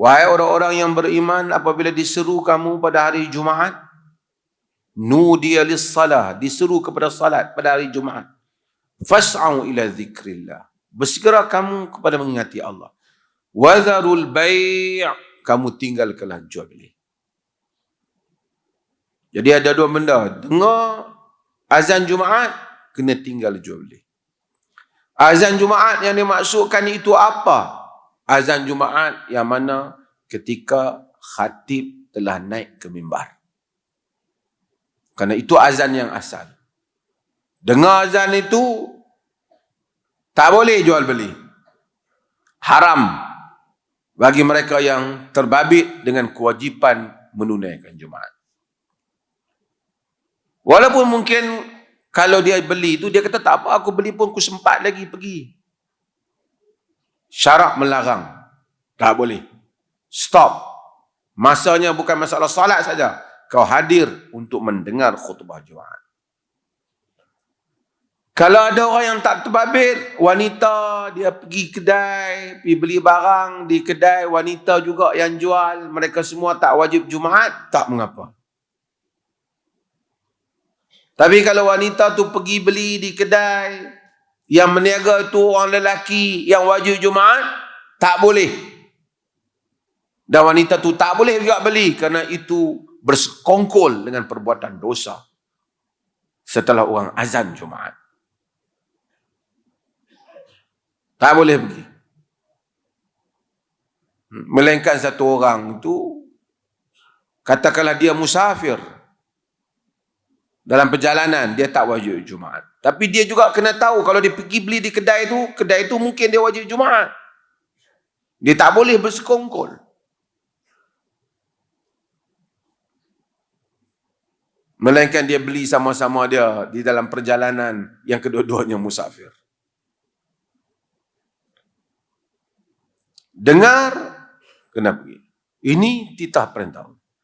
Wahai orang-orang yang beriman apabila diseru kamu pada hari Jumaat, nudiya lis-salah, diseru kepada salat pada hari Jumaat. Fas'au ila zikrillah. Bersegera kamu kepada mengingati Allah. Wadharul bai' kamu tinggalkanlah jual beli. Jadi ada dua benda. Dengar azan Jumaat, kena tinggal jual beli. Azan Jumaat yang dimaksudkan itu apa? Azan Jumaat yang mana ketika khatib telah naik ke mimbar. Kerana itu azan yang asal. Dengar azan itu, tak boleh jual beli. Haram bagi mereka yang terbabit dengan kewajipan menunaikan Jumaat. Walaupun mungkin kalau dia beli itu, dia kata tak apa, aku beli pun aku sempat lagi pergi. Syarak melarang. Tak boleh. Stop. Masanya bukan masalah salat saja. Kau hadir untuk mendengar khutbah Jumaat. Kalau ada orang yang tak terbabit, wanita dia pergi kedai, pergi beli barang di kedai, wanita juga yang jual, mereka semua tak wajib Jumaat, tak mengapa. Tapi kalau wanita tu pergi beli di kedai, yang meniaga tu orang lelaki yang wajib Jumaat, tak boleh. Dan wanita tu tak boleh juga beli kerana itu bersekongkol dengan perbuatan dosa setelah orang azan Jumaat. Tak boleh pergi. Melainkan satu orang itu, katakanlah dia musafir. Dalam perjalanan, dia tak wajib Jumaat. Tapi dia juga kena tahu kalau dia pergi beli di kedai itu, kedai itu mungkin dia wajib Jumaat. Dia tak boleh bersekongkol. Melainkan dia beli sama-sama dia di dalam perjalanan yang kedua-duanya musafir. Dengar, kena pergi. Ini titah perintah.